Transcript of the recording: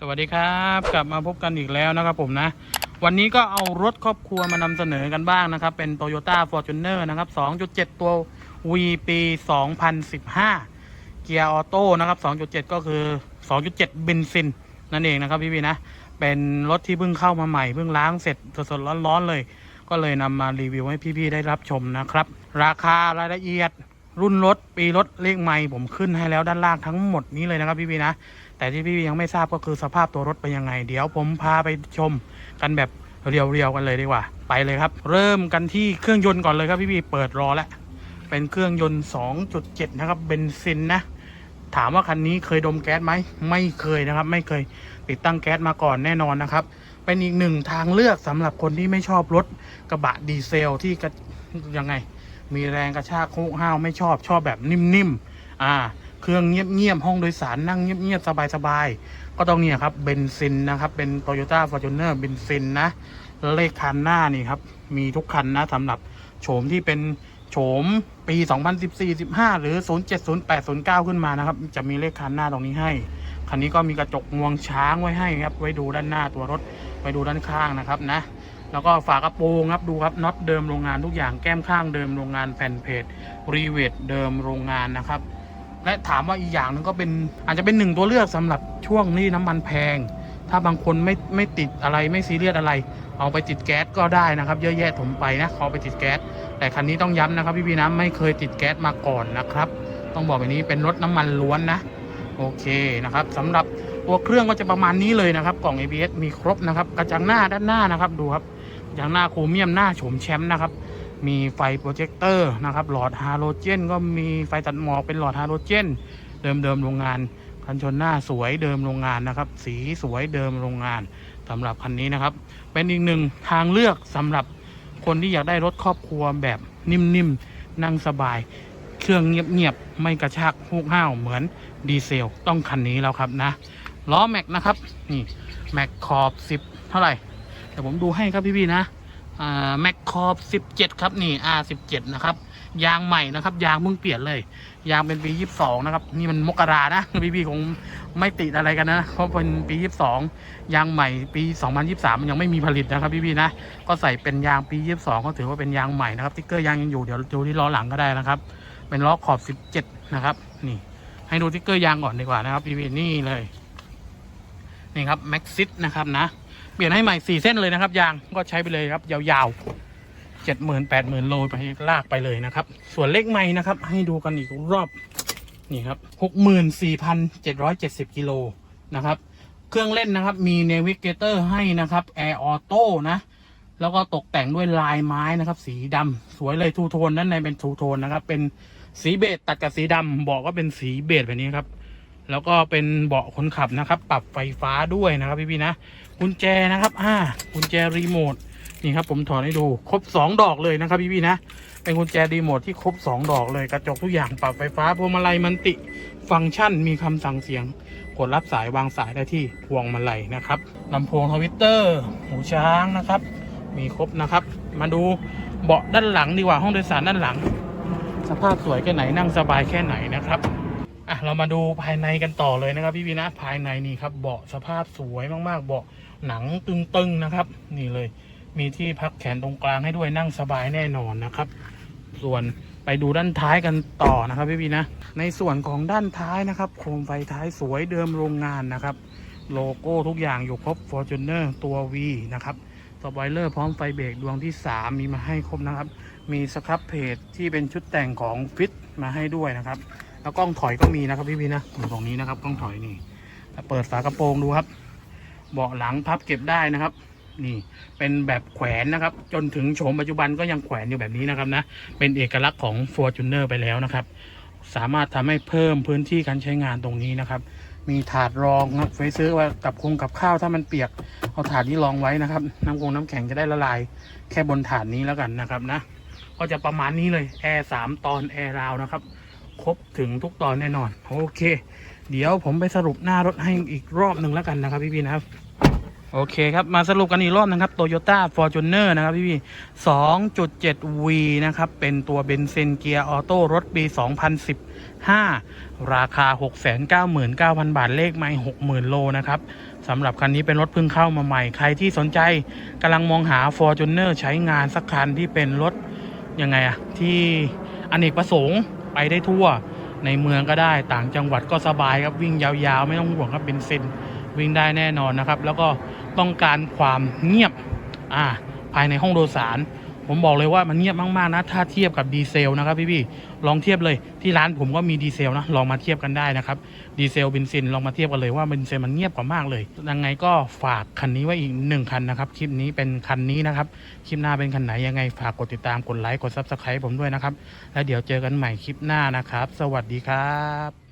สวัสดีครับ กลับมาพบกันอีกแล้วนะครับผมนะ วันนี้ก็เอารถครอบครัวมานำเสนอกันบ้างนะครับ เป็น Toyota Fortuner นะครับ 2.7 ตัว V ปี 2015 เกียร์ออโต้นะครับ 2.7 ก็คือ 2.7 เบนซิน นั่นเองนะครับพี่ๆนะ เป็นรถที่เพิ่งเข้ามาใหม่ เพิ่งล้างเสร็จสดๆร้อนๆเลย ก็เลยนำมารีวิวให้พี่ๆได้รับชมนะครับ ราคารายละเอียดรุ่นรถปีรถเลขไม่ผมขึ้นให้แล้วด้านล่างทั้งหมดนี้เลยนะครับพี่ๆนะ แต่ที่พี่ยังไม่ทราบก็คือสภาพตัวรถเป็นยังไง เดี๋ยวผมพาไปชมกันแบบเรียวๆกันเลยดีกว่า ไปเลยครับ เริ่มกันที่เครื่องยนต์ก่อนเลยครับพี่ๆเปิดรอแล้วเป็นเครื่องยนต์ 2.7 นะครับเบนซินนะถามว่าคันนี้เคยดมแก๊สไหมไม่เคยนะครับ ไม่เคยติดตั้งแก๊สมาก่อนแน่นอนนะครับ เป็นอีกหนึ่งทางเลือกสำหรับคนที่ไม่ชอบรถกระบะดีเซลที่ยังไง มีแรงกระชากโค้งห้าวไม่ชอบชอบแบบนิ่มๆอ่า เครื่องเงียบๆห้องโดยสารนั่งเงียบๆสบายๆก็ต้องเนี่ยครับเบนซินนะครับ เป็น Toyota Fortuner เบนซินนะเลขคันหน้านี่ครับ มีทุกคันนะสำหรับโฉมที่เป็นโฉมปี 2014-15 หรือ 070809 ขึ้นมานะครับ จะมีเลขคันหน้าตรงนี้ให้ คันนี้ก็มีกระจกงวงช้างไว้ให้ครับ ไว้ดูด้านหน้าตัวรถ ไว้ดูด้านข้างนะครับนะ แล้วก็ฝากระโปรงครับ ดูครับน็อตเดิมโรงงานทุกอย่าง แก้มข้างเดิมโรงงานแผ่นเพจรีเวทเดิมโรงงานนะครับ และถามว่าอีกอย่างหนึงก็เป็นอาจจะเป็นหนึ่งตัวเลือกสำหรับช่วงนี้น้ำมันแพง ถ้าบางคนไม่ไม่ติดอะไรไม่ซีเรียสอะไร เอาไปติดแก๊สก็ได้นะครับ เยอะแยะถมไปนะเอาไปติดแก๊สแต่คันนี้ต้องย้ำนะครับพี่พี่นะไม่เคยติดแก๊สมาก่อนนะครับ ต้องบอกแบบนี้เป็นรถน้ำมันล้วนนะ โอเคนะครับสำหรับตัวเครื่องก็จะประมาณนี้เลยนะครับกล่อง ABS มีครบนะครับ กระจังหน้าด้านหน้านะครับดูครับกระจังหน้าโครเมียมหน้าโฉมแชมป์นะครับ มีไฟโปรเจคเตอร์นะครับหลอดฮาโลเจน ก็มีไฟตัดหมอกเป็นหลอดฮาโลเจน เดิมเดิมโรงงาน คันชนหน้าสวยเดิมโรงงานนะครับ สีสวยเดิมโรงงานสำหรับคันนี้นะครับ เป็นอีกหนึ่งทางเลือกสำหรับคนที่อยากได้รถครอบครัวแบบนิ่มๆ นั่งสบาย เครื่องเงียบๆ ไม่กระชากฮุกห้าวเหมือนดีเซล ต้องคันนี้แล้วครับนะล้อแม็กนะครับ นี่แม็กขอบ 10 เท่าไหร่เดี๋ยวผมดูให้ครับพี่ๆนะ แม็กคอร์17 ครับนี่ R17 นะครับ ยางใหม่นะครับ ยางเพิ่งเปลี่ยนเลย ยางเป็นปี 22 นะครับ นี่มันมกรานะพี่ๆคงไม่ติดอะไรกันนะเพราะเป็นปี 22 ยางใหม่ปี 2023 มันยังไม่มีผลิตนะครับพี่ๆนะ ก็ใส่เป็นยางปี 22 ก็ถือว่าเป็นยางใหม่นะครับติ๊กเกอร์ยางยังอยู่เดี๋ยวดูที่ล้อหลังก็ได้นะครับ เป็นล้อขอบ 17 นะครับ นี่ ให้ดูติ๊กเกอร์ยางก่อนดีกว่านะครับพี่ๆนี่เลยนี่ครับแม็กซิสนะครับนะ เปลี่ยนให้ใหม่สี่เส้นเลยนะครับ ยางก็ใช้ไปเลยครับ ยาวๆเจ็ดหมื่นแปดหมื่นโลไปลากไปเลยนะครับ ส่วนเลขใหม่นะครับ ให้ดูกันอีกรอบนี่ครับหกหมื่นสี่พันเจ็ดร้อยเจ็ดสิบกิโลนะครับ เครื่องเล่นนะครับ มีเนวิเกเตอร์ให้นะครับแอร์ออโต้นะแล้วก็ตกแต่งด้วยลายไม้นะครับ สีดำสวยเลยทูโทนด้านในเป็นทูโทนนะครับ เป็นสีเบจตัดกับสีดำเบอกว่าเป็นสีเบจแบบนี้ครับ แล้วก็เป็นเบาะคนขับนะครับ ปรับไฟฟ้าด้วยนะครับพี่ๆนะกุญแจนะครับอ่ากุญแจรีโมทนี่ครับผมถอดให้ดูครบ 2 ดอกเลยนะครับพี่ๆนะเป็นกุญแจรีโมทที่ครบ 2 ดอกเลยกระจกทุกอย่างปรับไฟฟ้าพวงมาลัยมันติฟังก์ชันมีคำสั่งเสียง กดรับสายวางสายได้ที่พวงมาลัยนะครับลำโพงทวิตเตอร์หูช้างนะครับ มีครบนะครับ มาดูเบาะด้านหลังดีกว่าห้องโดยสารด้านหลัง สภาพสวยแค่ไหนนั่งสบายแค่ไหนนะครับะเรามาดูภายในกันต่อเลยนะครับ พี่วีนะภายในนี่ครับเบาะสภาพสวยมากๆ เบาะหนังตึงๆนะครับ นี่เลย มีที่พักแขนตรงกลางให้ด้วยนั่งสบายแน่นอนนะครับ ส่วนไปดูด้านท้ายกันต่อนะครับพี่วีนะ ในส่วนของด้านท้ายนะครับ โคมไฟท้ายสวยเดิมโรงงานนะครับ โลโก้ทุกอย่างอยู่ครบ Fortuner ตัว V นะครับสปอยเลอร์พร้อมไฟเบรกดวงที่ 3 มีมาให้ครบนะครับ มีสครับเพจที่เป็นชุดแต่งของฟิตมาให้ด้วยนะครับ แล้วกล้องถอยก็มีนะครับพี่พี่นะอยู่ตรงนี้นะครับกล้องถอยนี่เปิดฝากระโปรงดูครับ เบาะหลังพับเก็บได้นะครับ นี่เป็นแบบแขวนนะครับ จนถึงโฉมปัจจุบันก็ยังแขวนอยู่แบบนี้นะครับนะเป็นเอกลักษณ์ของ Fortuner ไปแล้วนะครับ สามารถทำให้เพิ่มพื้นที่การใช้งานตรงนี้นะครับ มีถาดรองครับไว้ซื้อไว้กับคงกับข้าวถ้ามันเปียกเอาถาดนี้รองไว้นะครับ น้ำคงน้ำแข็งจะได้ละลาย แค่บนถาดนี้แล้วกันนะครับนะก็จะประมาณนี้เลยแอร์สามตอนแอร์ราวนะครับ ครบถึงทุกตอนแน่นอน โอเค เดี๋ยวผมไปสรุปหน้ารถให้อีกรอบหนึ่งแล้วกันนะครับพี่ๆนะครับ โอเคครับ มาสรุปกันอีกรอบนะครับ Toyota Fortuner นะครับพี่พี่2.7 V นะครับ เป็นตัวเบนซินเกียร์ออโต้รถปี 2015 ราคา 699,000 บาทเลขไม่60,000 โลนะครับสำหรับคันนี้เป็นรถเพิ่งเข้ามาใหม่ ใครที่สนใจกำลังมองหา Fortuner ใช้งานสักคันที่เป็นรถยังไงอะที่อเนกประสงค์ ไปได้ทั่ว ในเมืองก็ได้ต่างจังหวัดก็สบายครับวิ่งยาวๆ ไม่ต้องห่วงครับเบนซินวิ่งได้แน่นอนนะครับ แล้วก็ต้องการความเงียบอ่าภายในห้องโดยสาร ผมบอกเลยว่ามันเงียบมากๆนะ ถ้าเทียบกับดีเซลนะครับพี่ๆลองเทียบเลยที่ร้านผมก็มีดีเซลนะลองมาเทียบกันได้นะครับดีเซลเบนซินลองมาเทียบกันเลยว่าเบนซินมันเงียบกว่ามากเลยยังไงก็ฝากคันนี้ไว้อีกหนึ่งคันนะครับคลิปนี้เป็นคันนี้นะครับคลิปหน้าเป็นคันไหนยังไงฝากกดติดตามกดไลค์กดซับสไครต์ผมด้วยนะครับแล้วเดี๋ยวเจอกันใหม่คลิปหน้านะครับ สวัสดีครับ